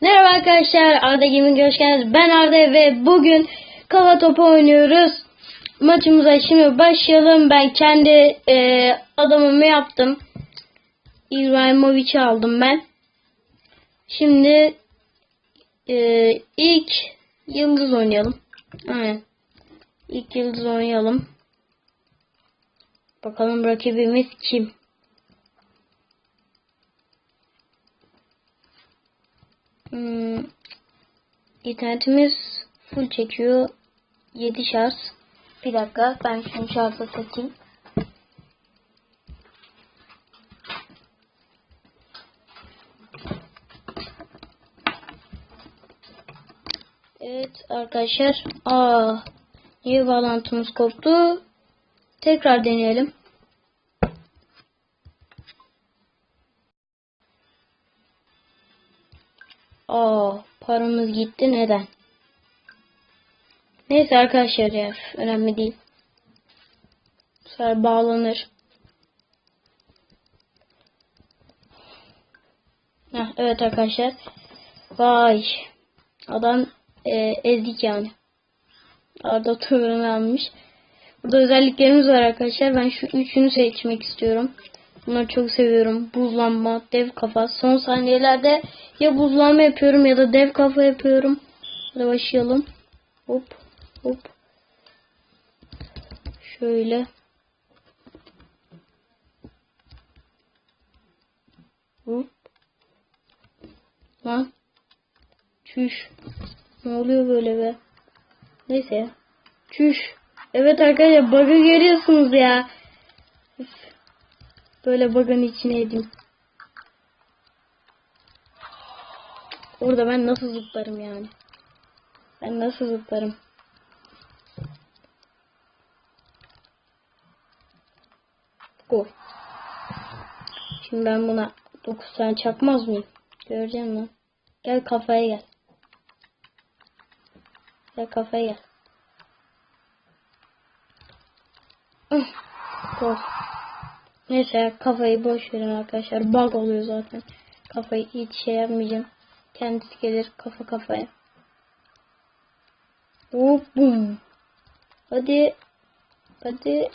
Merhaba arkadaşlar, Arda Gaming'e hoş. Ben Arda ve bugün kafa topu oynuyoruz. Maçımıza şimdi başlayalım. Ben kendi e, adamımı yaptım. İbrahimovic'i aldım ben. Şimdi e, ilk yıldız oynayalım. Aynen. İlk yıldız oynayalım. Bakalım rakibimiz kim? Hmm, internetimiz full çekiyor. 7 şarj. Bir dakika ben şunu şarja takayım. Evet arkadaşlar. Aa, niye bağlantımız koptu? Tekrar deneyelim. Aa, paramız gitti. Neden? Neyse arkadaşlar ya. Önemli değil. Sonra bağlanır. Heh, evet arkadaşlar. Vay. Adam e, ezdik yani. Arda Turan'ı almış. Burada özelliklerimiz var arkadaşlar. Ben şu üçünü seçmek istiyorum. Bunları çok seviyorum. Buzlanma, dev kafa. Son saniyelerde ya buzlanma yapıyorum ya da dev kafa yapıyorum. Hadi başlayalım. Hop hop. Şöyle. Hop. Lan. Çüş. Ne oluyor böyle be? Neyse. Çüş. Evet arkadaşlar bug'ı görüyorsunuz ya. Böyle bug'ın içineydim. Orada ben nasıl zıplarım yani? Ben nasıl zıplarım? Gol. Şimdi ben buna 9 tane çakmaz mıyım? Göreceğim lan. Gel kafaya gel. Gel kafaya gel. Gol. Neyse kafayı boş verin arkadaşlar. Bug oluyor zaten. Kafayı hiç şey yapmayacağım. Kendisi gelir kafa kafaya. Hop bum. Hadi. Hadi.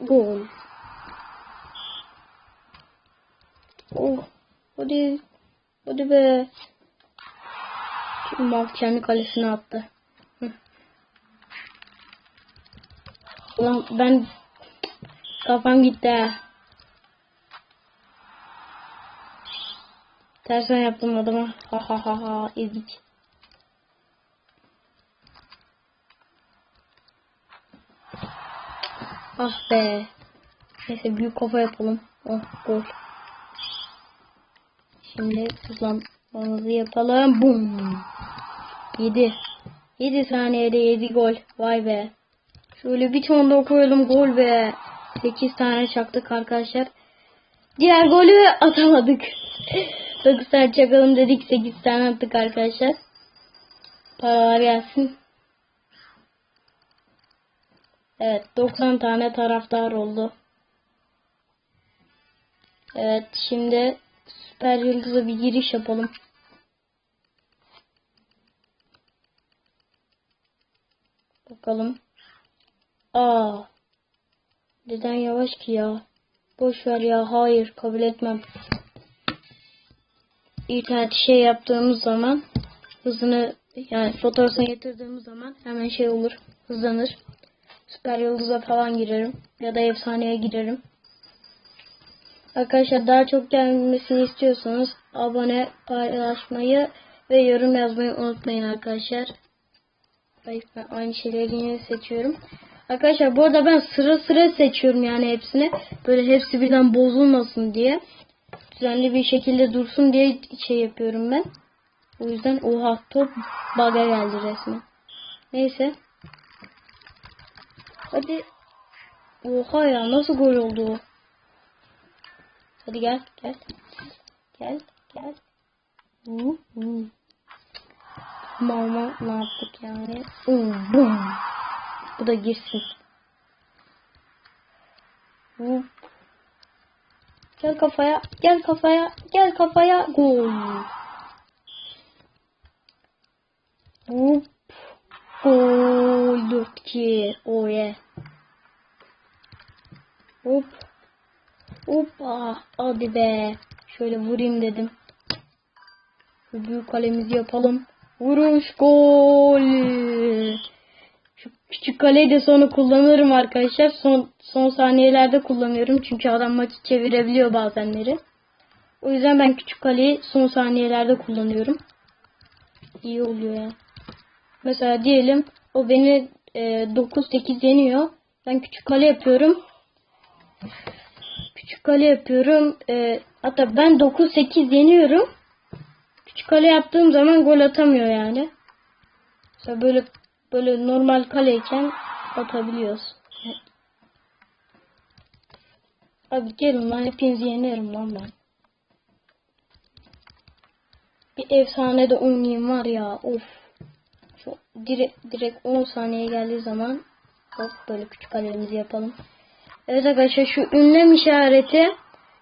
Gol. Oh. Hadi. Hadi be. Şimdi Mark kendi kalesine attı. Ulan ben kafam gitti. Tersen yaptım adama. Ha ha ha ha ezik. Ah be. Neyse büyük kafa yapalım. Oh gol. Şimdi hızlanmamızı yapalım. Bum. 7. 7 saniyede 7 gol. Vay be. Şöyle bir tane daha koyalım gol be. 8 tane çaktık arkadaşlar. Diğer golü atamadık. 9 tane çakalım dedik 8 tane attık arkadaşlar. Paralar gelsin. Evet 90 tane taraftar oldu. Evet şimdi Süper Yıldız'a bir giriş yapalım. Bakalım. Aa. Neden yavaş ki ya? Boş ver ya. Hayır kabul etmem. İnternet şey yaptığımız zaman hızını yani fotoğrafına getirdiğimiz zaman hemen şey olur. Hızlanır. Süper Yıldız'a falan girerim. Ya da efsaneye girerim. Arkadaşlar daha çok gelmesini istiyorsanız abone, paylaşmayı ve yorum yazmayı unutmayın arkadaşlar. Ben aynı şeyleri yine seçiyorum. Arkadaşlar bu arada ben sıra sıra seçiyorum yani hepsini. Böyle hepsi birden bozulmasın diye. Düzenli bir şekilde dursun diye şey yapıyorum ben. O yüzden oha top bug'a geldi resmen. Neyse. Hadi. Oha ya nasıl gol oldu o? Hadi gel gel. Gel gel. Uh, uh. Mama ne yaptık yani? Uh, bum. Bu da girsin. Uh. Gel kafaya, gel kafaya, gel kafaya. Gol. Hop. Gol 4-2. Oh yeah. Hop. Hoppa. Hadi be. Şöyle vurayım dedim. Büyük kalemizi yapalım. Vuruş gol. Küçük kaleyi de sonra kullanırım arkadaşlar. Son son saniyelerde kullanıyorum. Çünkü adam maçı çevirebiliyor bazenleri. O yüzden ben küçük kaleyi son saniyelerde kullanıyorum. İyi oluyor ya. Mesela diyelim o beni e, 9-8 yeniyor. Ben küçük kale yapıyorum. Küçük kale yapıyorum. E, hatta ben 9-8 yeniyorum. Küçük kale yaptığım zaman gol atamıyor yani. Mesela böyle böyle normal kaleyken atabiliyoruz. Abi gelin lan hepinizi yenerim lan ben. Bir efsane de oynayayım var ya of. Şu direkt, direkt 10 saniye geldiği zaman hop böyle küçük kalemizi yapalım. Evet arkadaşlar şu ünlem işareti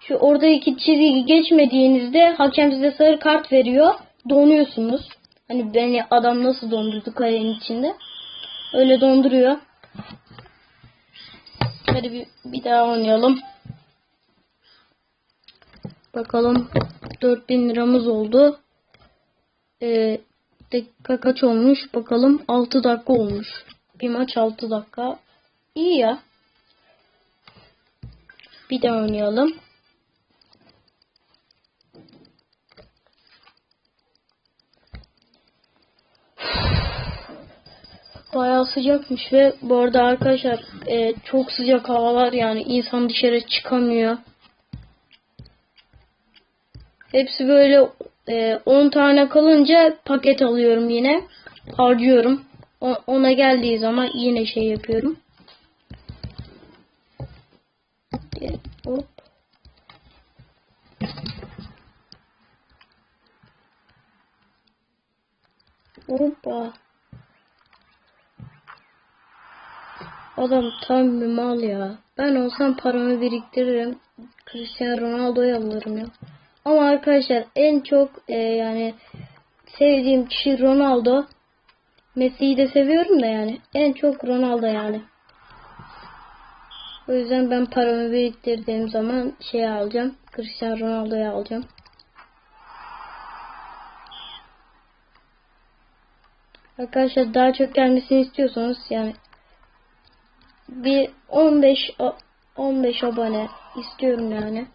şu orada iki çizgi geçmediğinizde hakem size sarı kart veriyor. Donuyorsunuz. Hani beni adam nasıl dondurdu kalenin içinde. Öyle donduruyor. Hadi bir, bir daha oynayalım. Bakalım 4000 liramız oldu. Ee, dakika kaç olmuş? Bakalım 6 dakika olmuş. Bir maç 6 dakika. İyi ya. Bir daha oynayalım. Bayağı sıcakmış ve bu arada arkadaşlar e, çok sıcak havalar yani insan dışarı çıkamıyor. Hepsi böyle e, 10 tane kalınca paket alıyorum yine. Harcıyorum. O, ona geldiği zaman yine şey yapıyorum. Hop. Hoppa. Adam tam bir mal ya. Ben olsam paramı biriktiririm. Cristiano Ronaldo'yu alırım ya. Ama arkadaşlar en çok e, yani sevdiğim kişi Ronaldo. Messi'yi de seviyorum da yani. En çok Ronaldo yani. O yüzden ben paramı biriktirdiğim zaman şey alacağım. Cristiano Ronaldo'yu alacağım. Arkadaşlar daha çok gelmesini istiyorsanız yani bir 15 15 abone istiyorum yani.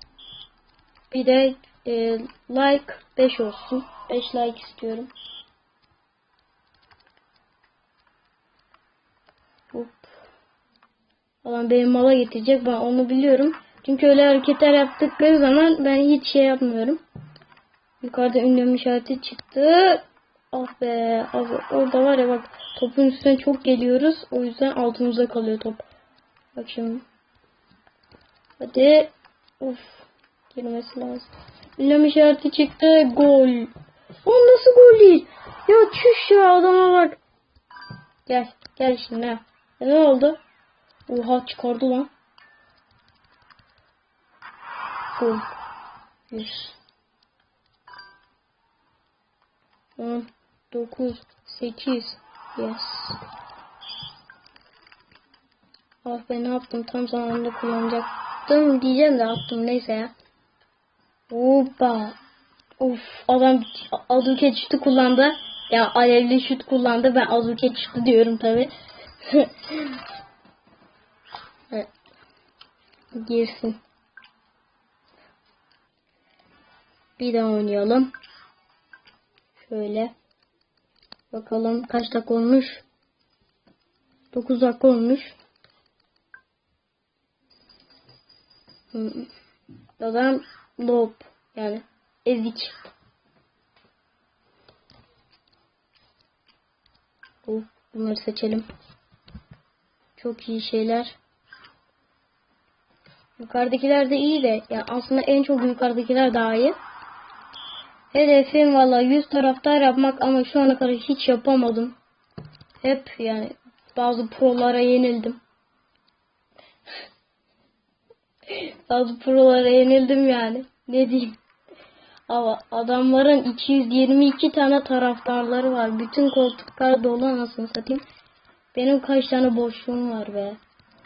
Bir de e, like 5 olsun. 5 like istiyorum. Hop. Adam benim mala getirecek. Ben onu biliyorum. Çünkü öyle hareketler yaptıkları zaman ben hiç şey yapmıyorum. Yukarıda ünlem işareti çıktı. Ah be. Orada var ya bak topun üstüne çok geliyoruz. O yüzden altımıza kalıyor top. Bak şimdi. Hadi. Uf. Girmesi lazım. Ünlem işareti çıktı. Gol. O nasıl gol değil? Ya çüş ya adama bak. Gel. Gel şimdi. Ha. E, ne oldu? Oha çıkardı lan. Gol. 100. 10 9 8 Yes. Ah ben ne yaptım tam zamanında kullanacaktım diyeceğim de attım neyse ya. Hoppa. Of adam azuke şutu kullandı. Ya alevli şut kullandı. Ben azuke şutu diyorum tabi. Girsin. Bir daha oynayalım. Şöyle. Bakalım kaç dakika olmuş. 9 dakika olmuş. Adam lob yani ezik. Oh, bunları seçelim. Çok iyi şeyler. Yukarıdakiler de iyi de yani aslında en çok yukarıdakiler daha iyi. Hedefim valla 100 taraftar yapmak ama şu ana kadar hiç yapamadım. Hep yani bazı prolara yenildim. bazı prolara yenildim yani. Ne diyeyim. Ama adamların 222 tane taraftarları var. Bütün koltuklar dolu anasını satayım. Benim kaç tane boşluğum var be.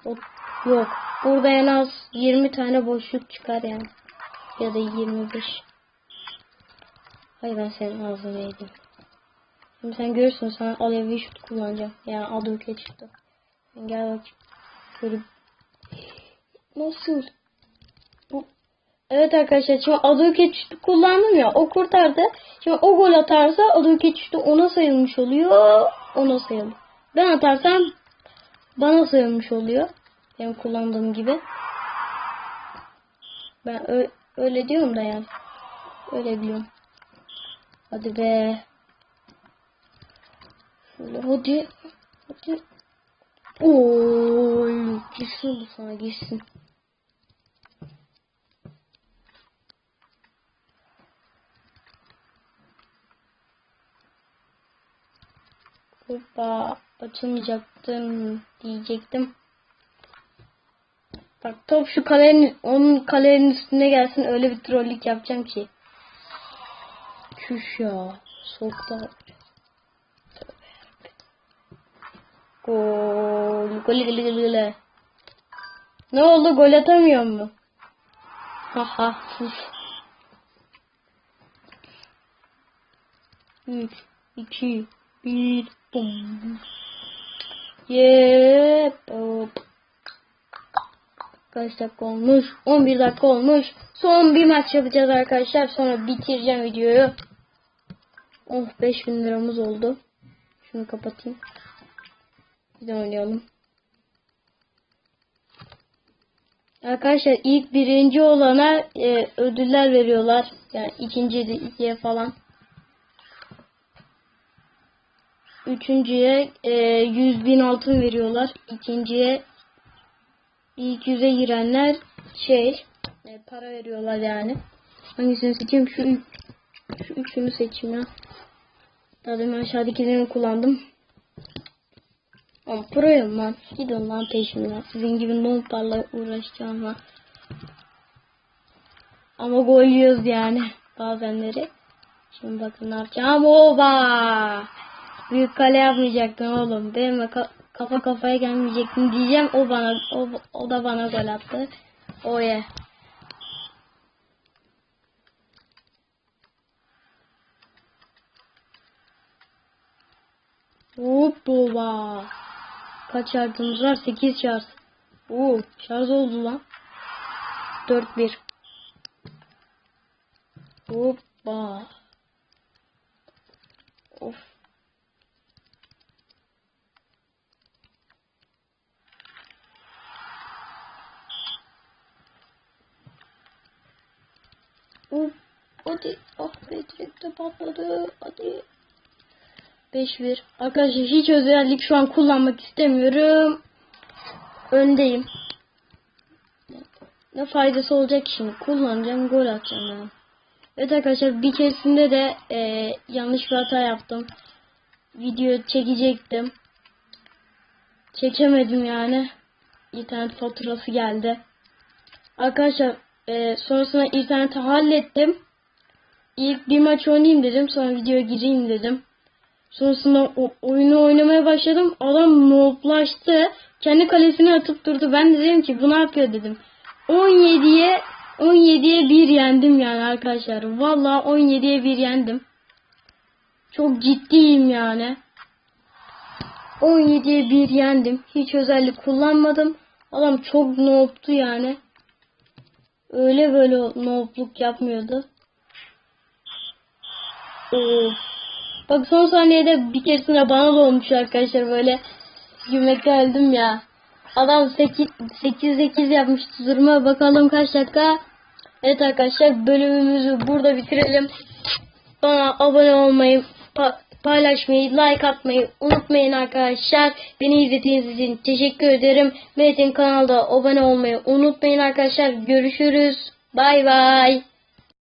O, yok. Burada en az 20 tane boşluk çıkar yani. Ya da 25. Hayır ben senin ağzını yedim. Şimdi sen görürsün sana alevli şut kullanacağım. Yani şutu. Sen Gel bak. Şöyle. Nasıl? Evet arkadaşlar şimdi aduket şutu kullandım ya. O kurtardı. Şimdi o gol atarsa aduket şutu ona sayılmış oluyor. Ona sayılır. Ben atarsam bana sayılmış oluyor. Benim kullandığım gibi. Ben öyle diyorum da yani. Öyle biliyorum. Hadi be. Şöyle hadi. Hadi. Oy, gitsin sana gitsin. Hoppa açılmayacaktım diyecektim. Bak top şu kalenin onun kalenin üstüne gelsin öyle bir trollük yapacağım ki. Küş ya. Soğukta. Gol. Gol gol gol gol. Ne oldu gol atamıyor mu? Haha. 3 2 1 Bum. Yep. Kaç dakika olmuş? 11 dakika olmuş. Son bir maç yapacağız arkadaşlar. Sonra bitireceğim videoyu. Oh 5000 liramız oldu. Şunu kapatayım. Bir de oynayalım. Arkadaşlar ilk birinci olana e, ödüller veriyorlar. Yani ikinci de ikiye falan. Üçüncüye e, 100 bin altın veriyorlar. İkinciye ilk yüze girenler şey e, para veriyorlar yani. Hangisini seçeyim? Şu, şu üçünü seçeyim ya. Daha demin aşağıdakilerini kullandım. Ama proyum lan. Gidin lan peşimden. Sizin gibi nooblarla uğraşacağım lan. Ama gol yiyoruz yani bazenleri. Şimdi bakın ne yapacağım. Oba! Büyük kale yapmayacaktın oğlum. Benim ka- kafa kafaya gelmeyecektin diyeceğim. O bana o, o da bana gol attı. O ye. Hoppa. Kaç şartımız var? 8 şarj. Oo, şarj oldu lan. 4-1. Hoppa. Of. Hop. Hadi. Ah be direkt de patladı. Hadi. 5-1. Arkadaşlar hiç özellik şu an kullanmak istemiyorum. Öndeyim. Ne faydası olacak şimdi? Kullanacağım, gol atacağım yani. Evet arkadaşlar bir keresinde de e, yanlış bir hata yaptım. Video çekecektim. Çekemedim yani. İnternet faturası geldi. Arkadaşlar e, sonrasında interneti hallettim. İlk bir maç oynayayım dedim. Sonra videoya gireyim dedim. Sonrasında o oyunu oynamaya başladım. Adam nooblaştı. Kendi kalesine atıp durdu. Ben de dedim ki bu ne yapıyor dedim. 17'ye 17'ye 1 yendim yani arkadaşlar. Vallahi 17'ye 1 yendim. Çok ciddiyim yani. 17'ye 1 yendim. Hiç özellik kullanmadım. Adam çok noobtu yani. Öyle böyle noobluk yapmıyordu. Of. Bak son saniyede bir keresinde bana da olmuş arkadaşlar böyle gülmekten öldüm ya. Adam 8 8 8 yapmıştı duruma bakalım kaç dakika. Evet arkadaşlar bölümümüzü burada bitirelim. Bana abone olmayı, pa- paylaşmayı, like atmayı unutmayın arkadaşlar. Beni izlediğiniz için teşekkür ederim. Metin kanalda abone olmayı unutmayın arkadaşlar. Görüşürüz. Bay bay.